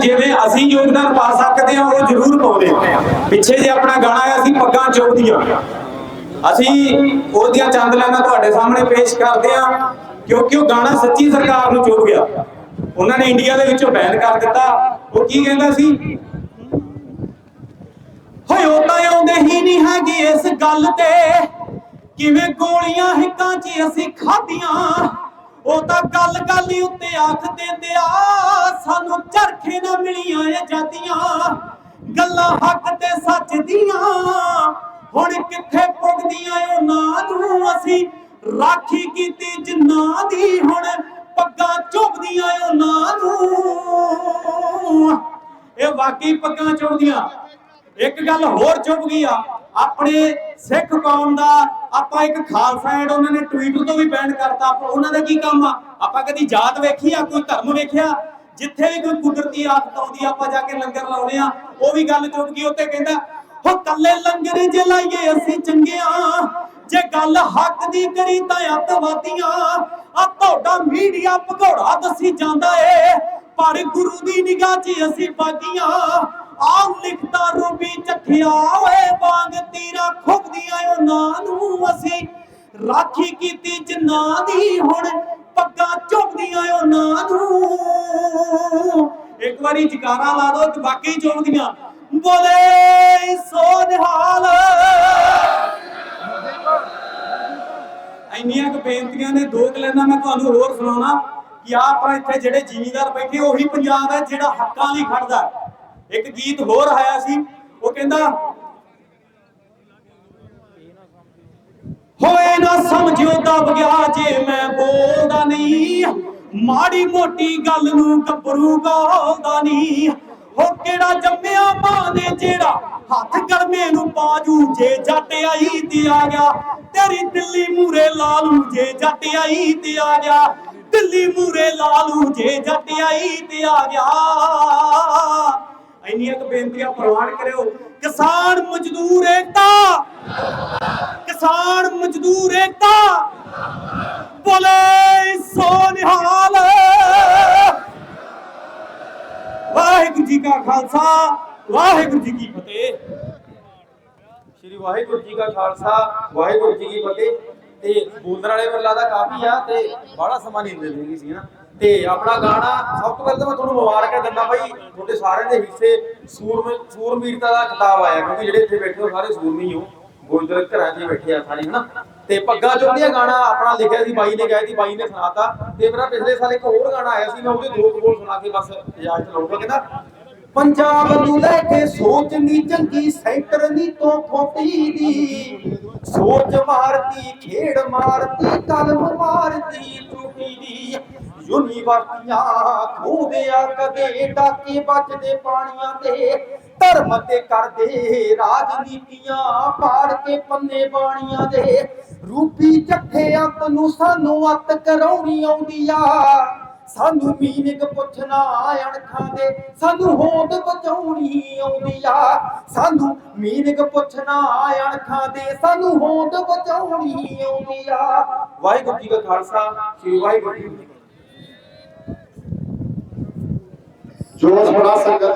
ਜਿਵੇਂ ਅਸੀਂ ਯੋਗਦਾਨ ਪਾ ਸਕਦੇ ਹਾਂ, ਉਹ ਜ਼ਰੂਰ ਪਾਉਂਦੇ ਪਿੱਛੇ ਜੇ ਆਪਣਾ ਗਾਣਾ ਆਇਆ ਸੀ ਪੱਗਾਂ ਚੁੱਕਦੀਆਂ ਅਸੀਂ ਉਹਦੀਆਂ ਚੰਦ ਲੈਣਾ ਤੁਹਾਡੇ ਸਾਹਮਣੇ ਪੇਸ਼ ਕਰਦੇ ਹਾਂ, ਕਿਉਂਕਿ ਉਹ ਗਾਣਾ ਸੱਚੀ ਸਰਕਾਰ ਨੂੰ ਚੁੱਭ ਗਿਆ। ਉਹਨਾਂ ਨੇ ਇੰਡੀਆ ਦੇ ਵਿੱਚੋਂ ਬੈਨ ਕਰ ਦਿੱਤਾ। ਉਹ ਕੀ ਕਹਿੰਦਾ ਸੀ? ਹੋਏ, ਉਹ ਤਾਂ ਆਉਂਦੇ ਹੀ ਨਹੀਂ ਹੈਗੇ ਇਸ ਗੱਲ ਤੇ। ਕਿਵੇਂ ਗੋਲੀਆਂ ਹਿੱਕਾਂ 'ਚ ਅਸੀਂ ਖਾਧੀਆਂ? ਉਹ ਤਾਂ ਗੱਲ ਗੱਲ ਹੀ ਉੱਤੇ ਆਖ ਦਿੰਦੇ ਆ। ਸਾਨੂੰ ਚਰਖੇ ਨਾ ਮਿਲੀਆਂ ਇਹ ਜਾਦੀਆਂ ਗੱਲਾਂ ਹੱਕ ਤੇ ਸੱਚ ਦੀਆਂ। ਹੁਣ ਕਿੱਥੇ ਪੁੱਗਦੀਆਂ ਉਹਨਾਂ ਨੂੰ? ਅਸੀਂ ਰਾਖੀ ਕੀਤੀ ਜਿੰਨਾ ਦੀ, ਹੁਣ ਪੱਗਾਂ ਚੁੱਪਦੀਆਂ ਉਹਨਾਂ ਨੂੰ। ਇਹ ਵਾਕਈ ਪੱਗਾਂ ਚੁੱਭਦੀਆਂ। ਇੱਕ ਗੱਲ ਹੋਰ ਚੁੱਪ ਗਈ ਆ, ਆਪਣੇ ਸਿੱਖ ਕੌਮ ਦਾ ਆਪਾਂ ਇੱਕ ਖਾਲਸਾ ਐਡ ਉਹਨਾਂ ਨੇ ਟਵਿੱਟਰ ਤੋਂ ਵੀ ਬੈਨ ਕਰਤਾ, ਆਪਾਂ ਉਹਨਾਂ ਦਾ ਕੀ ਕੰਮ ਆ? ਆਪਾਂ ਕਦੀ ਜਾਤ ਵੇਖੀ ਆ, ਕੋਈ ਧਰਮ ਵੇਖਿਆ? ਜਿੱਥੇ ਵੀ ਕੋਈ ਕੁਦਰਤੀ ਆਫਤ ਆਉਂਦੀ ਆਪਾਂ ਜਾ ਕੇ ਲੰਗਰ ਲਾਉਨੇ ਆ, ਉਹ ਵੀ ਗੱਲ ਚੁੱਭ ਗਈ ਉੱਤੇ ਕਹਿੰਦਾ, ਹੋ ਕੱਲੇ ਲੰਗਰ ਜੇ ਲਾਈਏ ਅਸੀਂ ਚੰਗਿਆਂ, ਜੇ ਗੱਲ ਹੱਕ ਦੀ ਕਰੀ ਤਾਂ ਅੱਤਵਾਦੀਆਂ, ਆ ਤੁਹਾਡਾ ਮੀਡੀਆ ਭਗੌੜਾ ਦੱਸੀ ਜਾਂਦਾ ਏ, ਪਰ ਗੁਰੂ ਦੀ ਨਿਗਾਹ 'ਚ ਅਸੀਂ ਬਾਗੀਆਂ ਆਹ ਲਿਖਤਾ ਰੂਬੀ ਚੱਖਿਆ ਓਏ ਵਾਂਗ ਤੀਰਾ ਖੁੱਬਦੀਆਂ ਉਹਨਾਂ ਨੂੰ ਅਸੀਂ, ਰਾਖੀ ਕੀਤੀ ਜਿੰਨਾ ਦੀ ਹੁਣ ਪੱਗਾਂ ਚੁੱਕਦੀਆਂ ਉਹਨਾਂ ਨੂੰ। ਵਾਰੀ ਜਕਾਰਾ ਲਾ ਦੋ ਤੇ ਬਾਕੀ ਚੁੱਕਦੀਆਂ ਬੋਲੇ ਸੋ ਨਿਹਾਲ। ਇੰਨੀਆਂ ਕੁ ਬੇਨਤੀਆਂ ਨੇ, ਦੋ ਕਲੈਨਾਂ ਮੈਂ ਤੁਹਾਨੂੰ ਹੋਰ ਸੁਣਾਉਣਾ ਕਿ ਆਹ ਆਪਾਂ ਇੱਥੇ ਜਿਹੜੇ ਜ਼ਿਮੀਂਦਾਰ ਬੈਠੇ, ਉਹੀ ਪੰਜਾਬ ਹੈ ਜਿਹੜਾ ਹੱਕਾਂ ਲਈ ਖੜਦਾ ਇੱਕ ਗੀਤ ਹੋਰ ਆਇਆ ਸੀ, ਉਹ ਕਹਿੰਦਾ, ਹੋਏ ਨਾ ਸਮਝਿਓ ਦਬ ਗਿਆ ਜੇ ਮੈਂ ਬੋਲਦਾ ਨਹੀਂ। ਮਾੜੀ ਮੋਟੀ ਗੱਲ ਨੂੰ ਗੱਭਰੂ ਗਾਉਂਦਾ ਨਹੀਂ। ਹੋ ਕਿਹੜਾ ਜੰਮਿਆ ਮਾਂ ਨੇ ਜਿਹੜਾ ਹੱਥ ਗਰਮੇ ਨੂੰ ਪਾਜੂ, ਜੇ ਜੱਟ ਆਈ ਤੇ ਆ ਗਿਆ। ਤੇਰੀ ਦਿੱਲੀ ਮੂਰੇ ਲਾਲੂ, ਜੇ ਜੱਟ ਆਈ ਤੇ ਆ ਗਿਆ। ਦਿੱਲੀ ਮੂਰੇ ਲਾਲੂ, ਜੇ ਜੱਟ ਆਈ ਤੇ ਆ ਗਿਆ। ਇੰਨੀਆਂ ਕੁ ਬੇਨਤੀਆਂ ਪ੍ਰਵਾਨ ਕਰਿਓ। ਕਿਸਾਨ ਮਜ਼ਦੂਰ ਏਕਤਾ। ਕਿਸਾਨ ਮਜ਼ਦੂਰ ਏਕਤਾ। ਬੋਲੇ। ਜੀ ਕਾ ਖਾਲਸਾ, ਵਾਹਿਗੁਰੂ ਜੀ ਕੀ ਫਤਿਹ। ਸ਼੍ਰੀ ਵਾਹਿਗੁਰੂ ਜੀ ਕਾ ਖਾਲਸਾ, ਵਾਹਿਗੁਰੂ ਜੀ ਕੀ ਫਤਿਹ। ਤੇ ਬੋਲਣ ਵਾਲੇ ਮੈਨੂੰ ਲੱਗਦਾ ਕਾਫੀ ਆ ਤੇ ਬੜਾ ਸਮਾਂ ਨਹੀਂ ਦਿੰਦੇ ਸੀ ਨਾ ਤੇ ਆਪਣਾ ਗਾਣਾ ਸਭ ਤੋਂ ਪਹਿਲਾਂ ਤਾਂ ਮੈਂ ਤੁਹਾਨੂੰ ਮੁਬਾਰਕਾਂ ਦਿੰਦਾ ਬਾਈ, ਤੁਹਾਡੇ ਸਾਰਿਆਂ ਦੇ ਹਿੱਸੇ ਸੂਰਮ, ਸੂਰਮੀਰਤਾ ਦਾ ਖਿਤਾਬ ਆਇਆ, ਕਿਉਂਕਿ ਜਿਹੜੇ ਇੱਥੇ ਬੈਠੇ ਹੋ ਸਾਰੇ ਸੂਰਮੀ ਹੋ। ਗੋਇੰਦਰ ਘਰਾਂ 'ਚ ਹੀ ਬੈਠੇ ਆ ਸਾਰੇ ਹਨਾ। ਤੇ ਪੱਗਾ ਚੋਂਦੀਆਂ ਗਾਣਾ ਆਪਣਾ ਲਿਖਿਆ ਸੀ, ਬਾਈ ਨੇ ਕਿਹਾ ਸੀ, ਬਾਈ ਨੇ ਸੁਣਾਤਾ। ਤੇ ਮੇਰਾ ਪਿਛਲੇ ਸਾਲ ਇੱਕ ਹੋਰ ਗਾਣਾ ਆਇਆ ਸੀ, ਮੈਂ ਉਹਦੇ ਦੋ ਕੁ ਬੋਲ ਸੁਣਾ ਕੇ ਬਸ ਇਜਾਜ਼ਤ ਲਊਂਗਾ ਕਹਿੰਦਾ। ਪੰਜਾਬ ਨੂੰ ਲੈ ਕੇ ਸੋਚ ਨੀ ਚੰਗੀ, ਸੈਂਟਰ ਨੀ ਤੋਂ ਥੋਟੀ ਦੀ। ਸੋਚ ਮਾਰਦੀ, ਖੇਡ ਮਾਰਦੀ, ਕਲਮ ਮਾਰਦੀ ਟੁੱਟੀ ਦੀ। ਯੂਨੀਵਰਸਿਟੀਆਂ ਖੋਦਿਆ ਕਦੇ, ਡਾਕੇ ਬਚਦੇ ਪਾਣੀਆਂ ਦੇ ਧਰਮ ਤੇ ਕਰਦੇ, ਰਾਜਨੀਤੀਆਂ ਪਾੜ ਕੇ ਪੰਨੇ ਬਾਣੀਆਂ ਦੇ। ਰੂਪੀ ਚੱਠੇ ਅੰਤ ਨੂੰ ਸਾਨੂੰ ਅੱਤ ਕਰਾਉਣੀ ਆਉਂਦੀ ਆ। ਸਾਨੂੰ ਮੀਨਿੰਗ ਪੁੱਛਣਾ ਅਣਖਾਂ ਦੇ। ਸਾਨੂੰ ਹੋਂਦ ਬਚਾਉਣੀ ਆਉਂਦੀ ਆ। ਸਾਨੂੰ ਮੀਨਿੰਗ ਪੁੱਛਣਾ ਅਣਖਾਂ ਦੇ। ਸਾਨੂੰ ਹੋਂਦ ਬਚਾਉਣੀ ਆਉਂਦੀ ਆ। ਵਾਹਿਗੁਰੂ ਜੀ ਕਾ ਖਾਲਸਾ, ਸ੍ਰੀ ਵਾਹਿਗੁਰੂ ਜੀ ਕੀ ਜੋਸ਼ ਬੜਾ ਸੰਗਤ